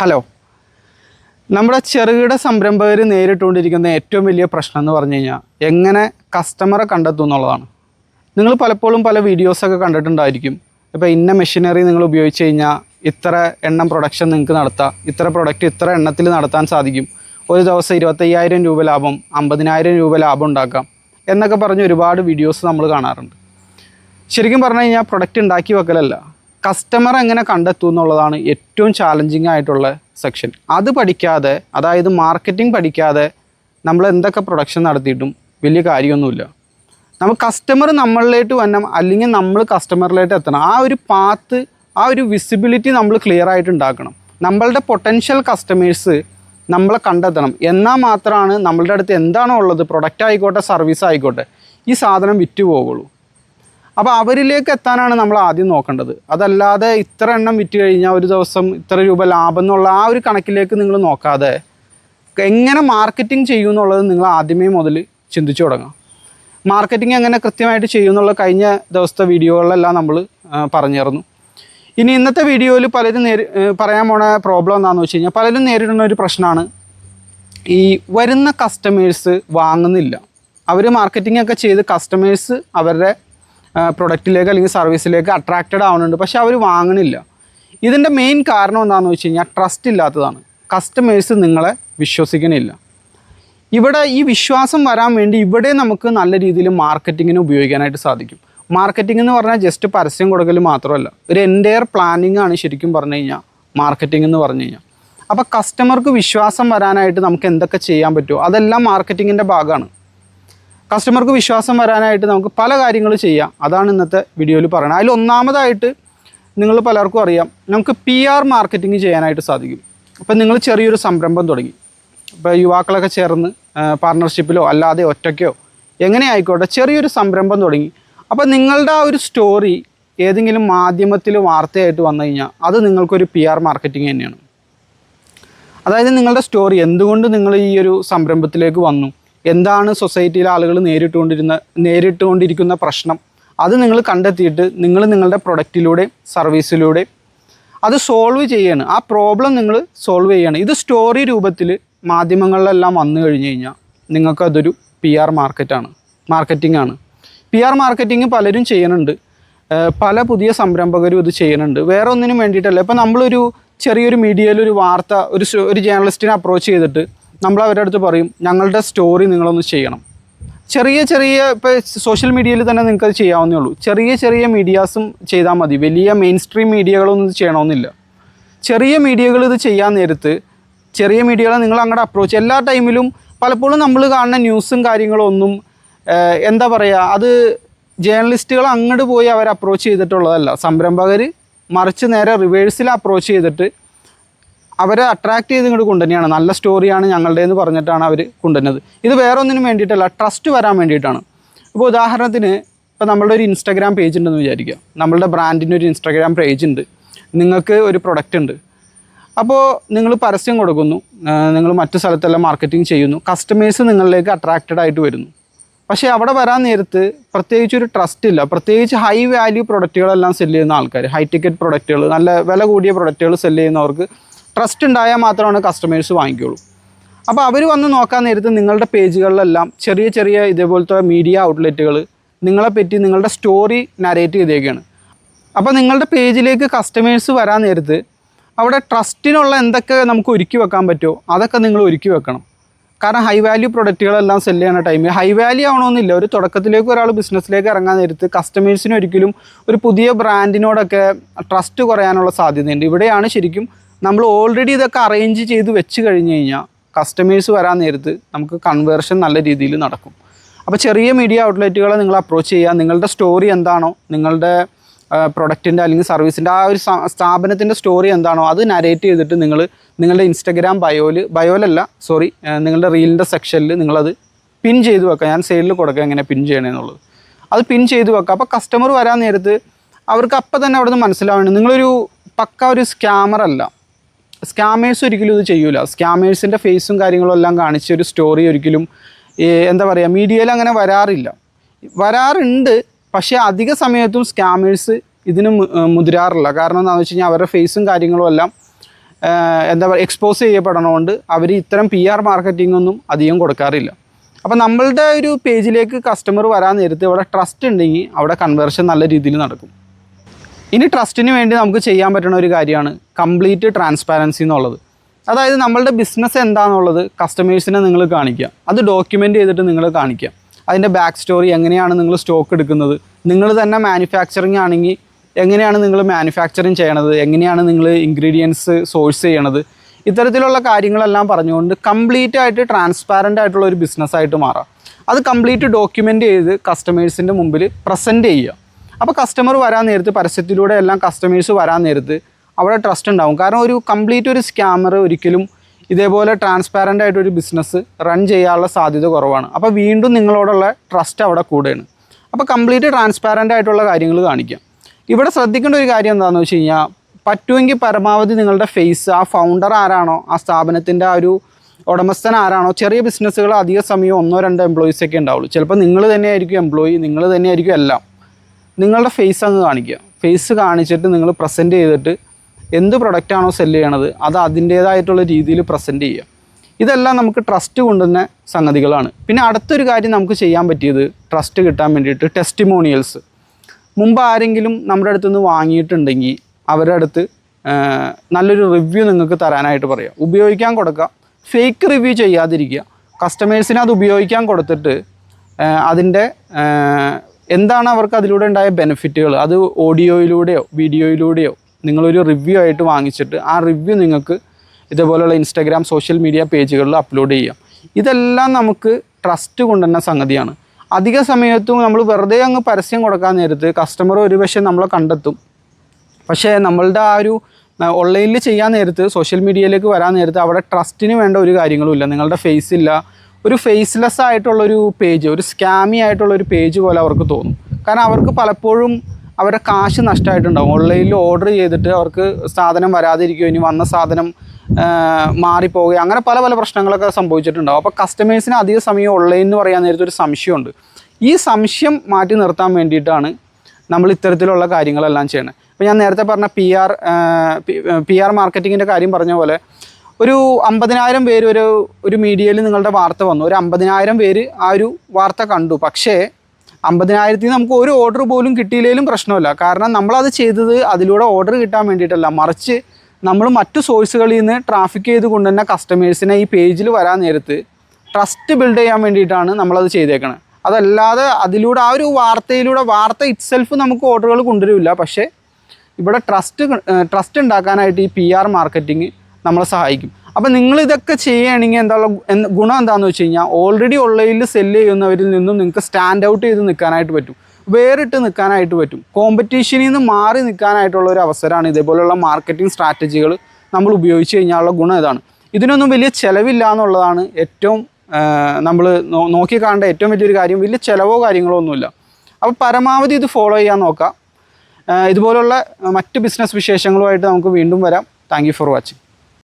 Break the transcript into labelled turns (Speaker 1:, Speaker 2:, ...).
Speaker 1: Hello നമ്മുടെ ചെറുകിട സംരംഭകർ നേരിട്ടുകൊണ്ടിരിക്കുന്ന ഏറ്റവും വലിയ പ്രശ്നം എന്ന് പറഞ്ഞു കഴിഞ്ഞാൽ എങ്ങനെ കസ്റ്റമറെ കണ്ടെത്തും എന്നുള്ളതാണ്. നിങ്ങൾ പലപ്പോഴും പല വീഡിയോസൊക്കെ കണ്ടിട്ടുണ്ടായിരിക്കും. ഇപ്പോൾ ഇന്ന മെഷീനറി നിങ്ങൾ ഉപയോഗിച്ച് കഴിഞ്ഞാൽ ഇത്ര എണ്ണം പ്രൊഡക്ഷൻ നിങ്ങൾക്ക് നടത്താം ഇത്ര പ്രൊഡക്റ്റ് ഇത്ര എണ്ണത്തിൽ നടത്താൻ സാധിക്കും. ഒരു ദിവസം ഇരുപത്തയ്യായിരം രൂപ ലാഭം അമ്പതിനായിരം രൂപ ലാഭം ഉണ്ടാക്കാം എന്നൊക്കെ പറഞ്ഞ് ഒരുപാട് വീഡിയോസ് നമ്മൾ കാണാറുണ്ട്. ശരിക്കും പറഞ്ഞു കഴിഞ്ഞാൽ പ്രൊഡക്റ്റ് ഉണ്ടാക്കി വെക്കലല്ല. കസ്റ്റമർ എങ്ങനെ കണ്ടെത്തും എന്നുള്ളതാണ് ഏറ്റവും ചാലഞ്ചിങ് ആയിട്ടുള്ള സെക്ഷൻ അത് പഠിക്കാതെ അതായത് മാർക്കറ്റിംഗ് പഠിക്കാതെ നമ്മൾ എന്തൊക്കെ പ്രൊഡക്ഷൻ നടത്തിയിട്ടും വലിയ കാര്യമൊന്നുമില്ല. നമ്മൾ കസ്റ്റമർ നമ്മളിലേക്ക് വരണം അല്ലെങ്കിൽ നമ്മൾ കസ്റ്റമറിലേക്ക് എത്തണം. ആ ഒരു പാത്ത് ആ ഒരു വിസിബിലിറ്റി നമ്മൾ ക്ലിയർ ആയിട്ട് ഉണ്ടാക്കണം. നമ്മളുടെ പൊട്ടൻഷ്യൽ കസ്റ്റമേഴ്സ് നമ്മളെ കണ്ടെത്തണം. എന്നാൽ മാത്രമാണ് നമ്മളുടെ അടുത്ത് എന്താണോ ഉള്ളത് പ്രൊഡക്റ്റ് ആയിക്കോട്ടെ സർവീസ് ആയിക്കോട്ടെ ഈ സാധനം വിറ്റ് പോകുള്ളൂ അപ്പോൾ അവരിലേക്ക് എത്താനാണ് നമ്മൾ ആദ്യം നോക്കേണ്ടത്. അതല്ലാതെ ഇത്ര എണ്ണം വിറ്റ് കഴിഞ്ഞാൽ ഒരു ദിവസം ഇത്ര രൂപ ലാഭം എന്നുള്ള ആ ഒരു കണക്കിലേക്ക് നിങ്ങൾ നോക്കാതെ എങ്ങനെ മാർക്കറ്റിംഗ് ചെയ്യും എന്നുള്ളത് നിങ്ങൾ ആദ്യമേ മുതൽ ചിന്തിച്ചു തുടങ്ങാം. മാർക്കറ്റിംഗ് എങ്ങനെ കൃത്യമായിട്ട് ചെയ്യും എന്നുള്ള കഴിഞ്ഞ ദിവസത്തെ വീഡിയോകളിലെല്ലാം നമ്മൾ പറഞ്ഞിരുന്നു. ഇനി ഇന്നത്തെ വീഡിയോയിൽ പലരും നേരി പറയാൻ പോണ പ്രോബ്ലം എന്താണെന്ന് വെച്ച് കഴിഞ്ഞാൽ പലരും നേരിടുന്ന ഒരു പ്രശ്നമാണ് ഈ വരുന്ന കസ്റ്റമേഴ്സ് വാങ്ങുന്നില്ല. അവർ മാർക്കറ്റിംഗ് ഒക്കെ ചെയ്ത് കസ്റ്റമേഴ്സ് അവരുടെ പ്രൊഡക്റ്റിലേക്ക് അല്ലെങ്കിൽ സർവീസിലേക്ക് അട്രാക്റ്റഡ് ആവുന്നുണ്ട്. പക്ഷെ അവർ വാങ്ങണില്ല ഇതിന്റെ മെയിൻ കാരണം എന്താണെന്ന് വെച്ച് കഴിഞ്ഞാൽ ട്രസ്റ്റ് ഇല്ലാത്തതാണ്. കസ്റ്റമേഴ്സ് നിങ്ങളെ വിശ്വസിക്കണില്ല ഇവിടെ ഈ വിശ്വാസം വരാൻ വേണ്ടി ഇവിടെ നമുക്ക് നല്ല രീതിയിൽ മാർക്കറ്റിങ്ങിന് ഉപയോഗിക്കാനായിട്ട് സാധിക്കും. മാർക്കറ്റിംഗ് എന്ന് പറഞ്ഞാൽ ജസ്റ്റ് പരസ്യം കൊടുക്കൽ മാത്രമല്ല. ഒരു എന്റയർ പ്ലാനിങ് ആണ് ശരിക്കും പറഞ്ഞു കഴിഞ്ഞാൽ മാർക്കറ്റിംഗ് എന്ന് പറഞ്ഞു കഴിഞ്ഞാൽ. അപ്പോൾ കസ്റ്റമർക്ക് വിശ്വാസം വരാനായിട്ട് നമുക്ക് എന്തൊക്കെ ചെയ്യാൻ പറ്റുമോ? അതെല്ലാം മാർക്കറ്റിങ്ങിന്റെ ഭാഗമാണ്. കസ്റ്റമർക്ക് വിശ്വാസം വരാനായിട്ട് നമുക്ക് പല കാര്യങ്ങൾ ചെയ്യാം. അതാണ് ഇന്നത്തെ വീഡിയോയിൽ പറയുന്നത് അതിൽ ഒന്നാമതായിട്ട് നിങ്ങൾ പലർക്കും അറിയാം നമുക്ക് പി ആർ മാർക്കറ്റിംഗ് ചെയ്യാനായിട്ട് സാധിക്കും. അപ്പം നിങ്ങൾ ചെറിയൊരു സംരംഭം തുടങ്ങി. ഇപ്പോൾ യുവാക്കളൊക്കെ ചേർന്ന് പാർട്ണർഷിപ്പിലോ അല്ലാതെ ഒറ്റയ്ക്കോ എങ്ങനെ ആയിക്കോട്ടെ ചെറിയൊരു സംരംഭം തുടങ്ങി. അപ്പോൾ നിങ്ങളുടെ ആ ഒരു സ്റ്റോറി ഏതെങ്കിലും മാധ്യമത്തിൽ വാർത്തയായിട്ട് വന്നു കഴിഞ്ഞാൽ അത് നിങ്ങൾക്കൊരു പി ആർ മാർക്കറ്റിംഗ് തന്നെയാണ്. അതായത് നിങ്ങളുടെ സ്റ്റോറി എന്തുകൊണ്ട് നിങ്ങൾ ഈ ഒരു സംരംഭത്തിലേക്ക് വന്നു? എന്താണ് സൊസൈറ്റിയിലെ ആളുകൾ നേരിട്ടുകൊണ്ടിരുന്ന നേരിട്ടുകൊണ്ടിരിക്കുന്ന പ്രശ്നം? അത് നിങ്ങൾ കണ്ടെത്തിയിട്ട് നിങ്ങൾ നിങ്ങളുടെ പ്രൊഡക്റ്റിലൂടെ സർവീസിലൂടെ അത് സോൾവ് ചെയ്യാണ്. ആ പ്രോബ്ലം നിങ്ങൾ സോൾവ് ചെയ്യാണ്. ഇത് സ്റ്റോറി രൂപത്തിൽ മാധ്യമങ്ങളിലെല്ലാം വന്നു കഴിഞ്ഞ് കഴിഞ്ഞാൽ നിങ്ങൾക്കതൊരു പി ആർ മാർക്കറ്റാണ് മാർക്കറ്റിംഗ് ആണ്. പി ആർ മാർക്കറ്റിംഗ് പലരും ചെയ്യുന്നുണ്ട്. പല പുതിയ സംരംഭകരും ഇത് ചെയ്യുന്നുണ്ട്. വേറെ ഒന്നിനും വേണ്ടിയിട്ടല്ല. ഇപ്പം നമ്മളൊരു ചെറിയൊരു മീഡിയയിൽ ഒരു വാർത്ത ഒരു ഒരു ജേർണലിസ്റ്റിനെ അപ്രോച്ച് ചെയ്തിട്ട് നമ്മൾ അവരുടെ അടുത്ത് പറയും ഞങ്ങളുടെ സ്റ്റോറി നിങ്ങളൊന്ന് ചെയ്യണം. ചെറിയ ചെറിയ ഇപ്പോൾ സോഷ്യൽ മീഡിയയിൽ തന്നെ നിങ്ങൾക്ക് അത് ചെയ്യാവുന്നേ ഉള്ളൂ. ചെറിയ ചെറിയ മീഡിയാസും ചെയ്താൽ മതി. വലിയ മെയിൻ സ്ട്രീം മീഡിയകളൊന്നും ചെയ്യണമെന്നില്ല. ചെറിയ മീഡിയകൾ ഇത് ചെയ്യാൻ നേരത്ത് ചെറിയ മീഡിയകളെ നിങ്ങൾ അങ്ങോട്ട് അപ്രോച്ച് എല്ലാ ടൈമിലും പലപ്പോഴും നമ്മൾ കാണുന്ന ന്യൂസും കാര്യങ്ങളും ഒന്നും എന്താ പറയുക അത് ജേർണലിസ്റ്റുകൾ അങ്ങോട്ട് പോയി അവർ അപ്രോച്ച് ചെയ്തിട്ടുള്ളതല്ല. സംരംഭകർ മറിച്ച് നേരെ റിവേഴ്സിൽ അപ്രോച്ച് ചെയ്തിട്ട് അവരെ അട്രാക്ട് ചെയ്ത് ഇങ്ങോട്ട് കൊണ്ടുതന്നെയാണ് നല്ല സ്റ്റോറിയാണ് ഞങ്ങളുടെ എന്ന് പറഞ്ഞിട്ടാണ് അവർ കൊണ്ടുവരുന്നത്. ഇത് വേറെ ഒന്നിനും വേണ്ടിയിട്ടല്ല ട്രസ്റ്റ് വരാൻ വേണ്ടിയിട്ടാണ്. ഇപ്പോൾ ഉദാഹരണത്തിന് ഇപ്പോൾ നമ്മളുടെ ഒരു ഇൻസ്റ്റാഗ്രാം പേജ് ഉണ്ടെന്ന് വിചാരിക്കുക. നമ്മളുടെ ബ്രാൻഡിന്റെ ഒരു ഇൻസ്റ്റാഗ്രാം പേജ് ഉണ്ട്. നിങ്ങൾക്ക് ഒരു പ്രൊഡക്റ്റ് ഉണ്ട്. അപ്പോൾ നിങ്ങൾ പരസ്യം കൊടുക്കുന്നു. നിങ്ങൾ മറ്റു സ്ഥലത്തെല്ലാം മാർക്കറ്റിംഗ് ചെയ്യുന്നു. കസ്റ്റമേഴ്സ് നിങ്ങളിലേക്ക് അട്രാക്റ്റഡ് ആയിട്ട് വരുന്നു. പക്ഷേ അവിടെ വരാൻ നേരത്ത് പ്രത്യേകിച്ച് ഒരു ട്രസ്റ്റ് ഇല്ല. പ്രത്യേകിച്ച് ഹൈ വാല്യൂ പ്രൊഡക്റ്റുകളെല്ലാം സെൽ ചെയ്യുന്ന ആൾക്കാർ ഹൈ ടിക്കറ്റ് പ്രൊഡക്റ്റുകൾ നല്ല വില കൂടിയ പ്രൊഡക്റ്റുകൾ സെൽ ചെയ്യുന്നവർക്ക് ട്രസ്റ്റ് ഉണ്ടായാൽ മാത്രമാണ് കസ്റ്റമേഴ്സ് വാങ്ങിക്കുള്ളൂ അപ്പോൾ അവർ വന്ന് നോക്കാൻ നേരത്ത് നിങ്ങളുടെ പേജുകളിലെല്ലാം ചെറിയ ചെറിയ ഇതേപോലത്തെ മീഡിയ ഔട്ട്ലെറ്റുകൾ നിങ്ങളെ പറ്റി നിങ്ങളുടെ സ്റ്റോറി നരേറ്റ് ചെയ്തേക്കാണ്. അപ്പോൾ നിങ്ങളുടെ പേജിലേക്ക് കസ്റ്റമേഴ്സ് വരാൻ നേരത്ത് അവിടെ ട്രസ്റ്റിനുള്ള എന്തൊക്കെ നമുക്ക് ഒരുക്കി വെക്കാൻ പറ്റുമോ അതൊക്കെ നിങ്ങൾ ഒരുക്കി വെക്കണം. കാരണം ഹൈ വാല്യൂ പ്രൊഡക്റ്റുകളെല്ലാം സെൽ ചെയ്യുന്ന ടൈമിൽ ഹൈ വാല്യൂ ആവണമെന്നില്ല. ഒരു തുടക്കത്തിലേക്ക് ഒരാൾ ബിസിനസ്സിലേക്ക് ഇറങ്ങാൻ നേരത്ത് കസ്റ്റമേഴ്സിന് ഒരിക്കലും ഒരു പുതിയ ബ്രാൻഡിനോടൊക്കെ ട്രസ്റ്റ് കുറയാനുള്ള സാധ്യതയുണ്ട്. ഇവിടെയാണ് ശരിക്കും നമ്മൾ ഓൾറെഡി ഇതൊക്കെ അറേഞ്ച് ചെയ്ത് വെച്ച് കഴിഞ്ഞ് കഴിഞ്ഞാൽ കസ്റ്റമേഴ്സ് വരാൻ നേരത്ത് നമുക്ക് കൺവേർഷൻ നല്ല രീതിയിൽ നടക്കും. അപ്പോൾ ചെറിയ മീഡിയ ഔട്ട്ലെറ്റുകളെ നിങ്ങൾ അപ്രോച്ച് ചെയ്യുക. നിങ്ങളുടെ സ്റ്റോറി എന്താണോ നിങ്ങളുടെ പ്രൊഡക്റ്റിന്റെ അല്ലെങ്കിൽ സർവീസിന്റെ ആ ഒരു സ്ഥാ- സ്ഥാപനത്തിന്റെ സ്റ്റോറി എന്താണോ അത് നരേറ്റ് ചെയ്തിട്ട് നിങ്ങൾ നിങ്ങളുടെ ഇൻസ്റ്റഗ്രാം ബയോയിൽ ബയോയിലല്ല സോറി നിങ്ങളുടെ റീലിന്റെ സെക്ഷനിൽ നിങ്ങളത് പിൻ ചെയ്ത് വെക്കുക. ഞാൻ സെയിലിൽ കൊടുക്കുക എങ്ങനെ പിൻ ചെയ്യണമെന്നുള്ളത് അത് പിൻ ചെയ്ത് വെക്കുക. അപ്പോൾ കസ്റ്റമർ വരാൻ നേരത്ത് അവർക്ക് അപ്പം തന്നെ അവിടെ നിന്ന് മനസ്സിലാവുന്നുണ്ട്. നിങ്ങളൊരു പക്ക ഒരു സ്കാമർ അല്ല. സ്കാമേഴ്സ് ഒരിക്കലും ഇത് ചെയ്യൂല. സ്കാമേഴ്സിന്റെ ഫേസും കാര്യങ്ങളും എല്ലാം കാണിച്ച ഒരു സ്റ്റോറി ഒരിക്കലും എന്താ പറയുക മീഡിയയിൽ അങ്ങനെ വരാറില്ല. വരാറുണ്ട് പക്ഷേ അധിക സമയത്തും സ്കാമേഴ്സ് ഇതിന് മുതിരാറില്ല. കാരണം എന്താണെന്ന് വെച്ച് കഴിഞ്ഞാൽ അവരുടെ ഫേസും കാര്യങ്ങളും എല്ലാം എന്താ പറയുക എക്സ്പോസ് ചെയ്യപ്പെടണതുകൊണ്ട് അവർ ഇത്തരം പി ആർ മാർക്കറ്റിംഗ് ഒന്നും അധികം കൊടുക്കാറില്ല. അപ്പോൾ നമ്മളുടെ ഒരു പേജിലേക്ക് കസ്റ്റമർ വരാൻ നേരത്തെ ഇവിടെ ട്രസ്റ്റ് ഉണ്ടെങ്കിൽ അവിടെ കൺവേർഷൻ നല്ല രീതിയിൽ നടക്കും. ഇനി ട്രസ്റ്റിന് വേണ്ടി നമുക്ക് ചെയ്യാൻ പറ്റുന്ന ഒരു കാര്യമാണ് കംപ്ലീറ്റ് ട്രാൻസ്പാരൻസി എന്നുള്ളത്. അതായത് നമ്മളുടെ ബിസിനസ് എന്താണെന്നുള്ളത് കസ്റ്റമേഴ്സിനെ നിങ്ങൾ കാണിക്കുക. അത് ഡോക്യുമെന്റ് ചെയ്തിട്ട് നിങ്ങൾ കാണിക്കുക. അതിന്റെ ബാക്ക് സ്റ്റോറി എങ്ങനെയാണ് നിങ്ങൾ സ്റ്റോക്ക് എടുക്കുന്നത്? നിങ്ങൾ തന്നെ മാനുഫാക്ചറിങ് ആണെങ്കിൽ എങ്ങനെയാണ് നിങ്ങൾ മാനുഫാക്ചറിങ് ചെയ്യണത്? എങ്ങനെയാണ് നിങ്ങൾ ഇൻഗ്രീഡിയൻസ് സോഴ്സ് ചെയ്യണത്? ഇത്തരത്തിലുള്ള കാര്യങ്ങളെല്ലാം പറഞ്ഞുകൊണ്ട് കംപ്ലീറ്റ് ആയിട്ട് ട്രാൻസ്പാരന്റ് ആയിട്ടുള്ള ഒരു ബിസിനസ്സായിട്ട് മാറാം. അത് കംപ്ലീറ്റ് ഡോക്യുമെന്റ് ചെയ്ത് കസ്റ്റമേഴ്സിന്റെ മുമ്പിൽ പ്രസന്റ് ചെയ്യുക. അപ്പോൾ കസ്റ്റമർ വരാൻ നേരത്ത് പരസ്യത്തിലൂടെ എല്ലാം കസ്റ്റമേഴ്സ് വരാൻ നേരത്ത് അവിടെ ട്രസ്റ്റ് ഉണ്ടാവും. കാരണം ഒരു കംപ്ലീറ്റ് ഒരു സ്കാമർ ഒരിക്കലും ഇതേപോലെ ട്രാൻസ്പാരന്റ് ആയിട്ടൊരു ബിസിനസ് റൺ ചെയ്യാനുള്ള സാധ്യത കുറവാണ്. അപ്പോൾ വീണ്ടും നിങ്ങളോടുള്ള ട്രസ്റ്റ് അവിടെ കൂടെയാണ് അപ്പോൾ കംപ്ലീറ്റ് ട്രാൻസ്പാരന്റ് ആയിട്ടുള്ള കാര്യങ്ങൾ കാണിക്കാം. ഇവിടെ ശ്രദ്ധിക്കേണ്ട ഒരു കാര്യം എന്താണെന്ന് വെച്ച് കഴിഞ്ഞാൽ പറ്റുമെങ്കിൽ പരമാവധി നിങ്ങളുടെ ഫേസ് ആ ഫൗണ്ടർ ആരാണോ ആ സ്ഥാപനത്തിന്റെ ആ ഒരു ഉടമസ്ഥൻ ആരാണോ ചെറിയ ബിസിനസ്സുകൾ അധിക സമയം ഒന്നോ രണ്ടോ എംപ്ലോയീസൊക്കെ ഉണ്ടാവുള്ളൂ. ചിലപ്പോൾ നിങ്ങൾ തന്നെയായിരിക്കും എംപ്ലോയി നിങ്ങൾ തന്നെയായിരിക്കും എല്ലാം. നിങ്ങളുടെ ഫേസ് അങ്ങ് കാണിക്കുക. ഫേസ് കാണിച്ചിട്ട് നിങ്ങൾ പ്രസന്റ് ചെയ്തിട്ട് എന്ത് പ്രൊഡക്റ്റാണോ സെല്ല് ചെയ്യണത് അത് അതിന്റേതായിട്ടുള്ള രീതിയിൽ പ്രസന്റ് ചെയ്യുക. ഇതെല്ലാം നമുക്ക് ട്രസ്റ്റ് കൊണ്ടുവന്ന സംഗതികളാണ്. പിന്നെ അടുത്തൊരു കാര്യം നമുക്ക് ചെയ്യാൻ പറ്റിയത് ട്രസ്റ്റ് കിട്ടാൻ വേണ്ടിയിട്ട് ടെസ്റ്റിമോണിയൽസ് മുമ്പ് ആരെങ്കിലും നമ്മുടെ അടുത്ത് നിന്ന് വാങ്ങിയിട്ടുണ്ടെങ്കിൽ അവരുടെ അടുത്ത് നല്ലൊരു റിവ്യൂ നിങ്ങൾക്ക് തരാനായിട്ട് പറയാം. ഉപയോഗിക്കാൻ കൊടുക്കുക. ഫേക്ക് റിവ്യൂ ചെയ്യാതിരിക്കുക. കസ്റ്റമേഴ്സിന് അത് ഉപയോഗിക്കാൻ കൊടുത്തിട്ട് അതിന്റെ എന്താണ് അവർക്ക് അതിലൂടെ ഉണ്ടായ ബെനിഫിറ്റുകൾ അത് ഓഡിയോയിലൂടെയോ വീഡിയോയിലൂടെയോ നിങ്ങളൊരു റിവ്യൂ ആയിട്ട് വാങ്ങിച്ചിട്ട് ആ റിവ്യൂ നിങ്ങൾക്ക് ഇതേപോലെയുള്ള ഇൻസ്റ്റാഗ്രാം സോഷ്യൽ മീഡിയ പേജുകളിൽ അപ്ലോഡ് ചെയ്യാം. ഇതെല്ലാം നമുക്ക് ട്രസ്റ്റ് കൊണ്ടുവന്ന സംഗതിയാണ്. അധിക സമയത്തും നമ്മൾ വെറുതെ അങ്ങ് പരസ്യം കൊടുക്കാൻ നേരത്ത് കസ്റ്റമർ ഒരു പക്ഷേ നമ്മളെ കണ്ടെത്തും. പക്ഷേ നമ്മളുടെ ആ ഒരു ഓൺലൈനിൽ ചെയ്യാൻ നേരത്ത് സോഷ്യൽ മീഡിയയിലേക്ക് വരാൻ നേരത്ത് അവിടെ ട്രസ്റ്റിന് വേണ്ട ഒരു കാര്യങ്ങളും ഇല്ല. നിങ്ങളുടെ ഫേസ് ഇല്ല. ഒരു ഫേസ്ലെസ് ആയിട്ടുള്ളൊരു പേജ് ഒരു സ്കാമി ആയിട്ടുള്ളൊരു പേജ് പോലെ അവർക്ക് തോന്നും. കാരണം അവർക്ക് പലപ്പോഴും അവരുടെ കാശ് നഷ്ടമായിട്ടുണ്ടാവും ഓൺലൈനിൽ ഓർഡർ ചെയ്തിട്ട് അവർക്ക് സാധനം വരാതിരിക്കുകയോ ഇനി വന്ന സാധനം മാറിപ്പോവുകയോ അങ്ങനെ പല പല പ്രശ്നങ്ങളൊക്കെ സംഭവിച്ചിട്ടുണ്ടാവും. അപ്പോൾ കസ്റ്റമേഴ്സിന് അധിക സമയം ഓൺലൈൻ എന്ന് പറയാൻ നേരത്തെ ഒരു സംശയമുണ്ട്. ഈ സംശയം മാറ്റി നിർത്താൻ വേണ്ടിയിട്ടാണ് നമ്മൾ ഇത്തരത്തിലുള്ള കാര്യങ്ങളെല്ലാം ചെയ്യണം. ഇപ്പോൾ ഞാൻ നേരത്തെ പറഞ്ഞ പി ആർ പി ആർ മാർക്കറ്റിങ്ങിന്റെ കാര്യം പറഞ്ഞ പോലെ ഒരു അമ്പതിനായിരം പേര് ഒരു ഒരു മീഡിയയിൽ നിങ്ങളുടെ വാർത്ത വന്നു. ഒരു അമ്പതിനായിരം പേര് ആ ഒരു വാർത്ത കണ്ടു. പക്ഷേ അമ്പതിനായിരത്തിൽ നമുക്ക് ഒരു ഓർഡർ പോലും കിട്ടിയില്ലെങ്കിലും പ്രശ്നമില്ല. കാരണം നമ്മളത് ചെയ്തത് അതിലൂടെ ഓർഡർ കിട്ടാൻ വേണ്ടിയിട്ടല്ല. മറിച്ച് നമ്മൾ മറ്റു സോഴ്സുകളിൽ നിന്ന് ട്രാഫിക് ചെയ്തുകൊണ്ട് തന്നെ കസ്റ്റമേഴ്സിനെ ഈ പേജിൽ വരാൻ നേരത്ത് ട്രസ്റ്റ് ബിൽഡ് ചെയ്യാൻ വേണ്ടിയിട്ടാണ് നമ്മളത് ചെയ്തേക്കുന്നത് അതല്ലാതെ അതിലൂടെ ആ ഒരു വാർത്തയിലൂടെ വാർത്ത ഇറ്റ്സെൽഫ് നമുക്ക് ഓർഡറുകൾ കൊണ്ടുവരില്ല. പക്ഷേ ഇവിടെ ട്രസ്റ്റ് ട്രസ്റ്റ് ഉണ്ടാക്കാനായിട്ട് ഈ പി ആർ മാർക്കറ്റിംഗ് നമ്മളെ സഹായിക്കും. അപ്പം നിങ്ങൾ ഇതൊക്കെ ചെയ്യുകയാണെങ്കിൽ എന്താ ഗുണം എന്താണെന്ന് വെച്ച് കഴിഞ്ഞാൽ ഓൾറെഡി ഉള്ളതിൽ സെല്ല് ചെയ്യുന്നവരിൽ നിന്നും നിങ്ങൾക്ക് സ്റ്റാൻഡ് ഔട്ട് ചെയ്ത് നിൽക്കാനായിട്ട് പറ്റും. വേറിട്ട് നിൽക്കാനായിട്ട് പറ്റും. കോമ്പറ്റീഷനിൽ നിന്ന് മാറി നിൽക്കാനായിട്ടുള്ള ഒരു അവസരമാണ് ഇതേപോലെയുള്ള മാർക്കറ്റിംഗ് സ്ട്രാറ്റജികൾ നമ്മൾ ഉപയോഗിച്ച് കഴിഞ്ഞാലുള്ള ഗുണം ഇതാണ്. ഇതിനൊന്നും വലിയ ചിലവില്ല എന്നുള്ളതാണ് ഏറ്റവും നമ്മൾ നോക്കി കാണേണ്ട ഏറ്റവും വലിയൊരു കാര്യം. വലിയ ചിലവോ കാര്യങ്ങളോ ഒന്നുമില്ല. അപ്പോൾ പരമാവധി ഇത് ഫോളോ ചെയ്യാൻ നോക്കാം. ഇതുപോലുള്ള മറ്റ് ബിസിനസ് വിശേഷങ്ങളുമായിട്ട് നമുക്ക് വീണ്ടും വരാം. Thank for watching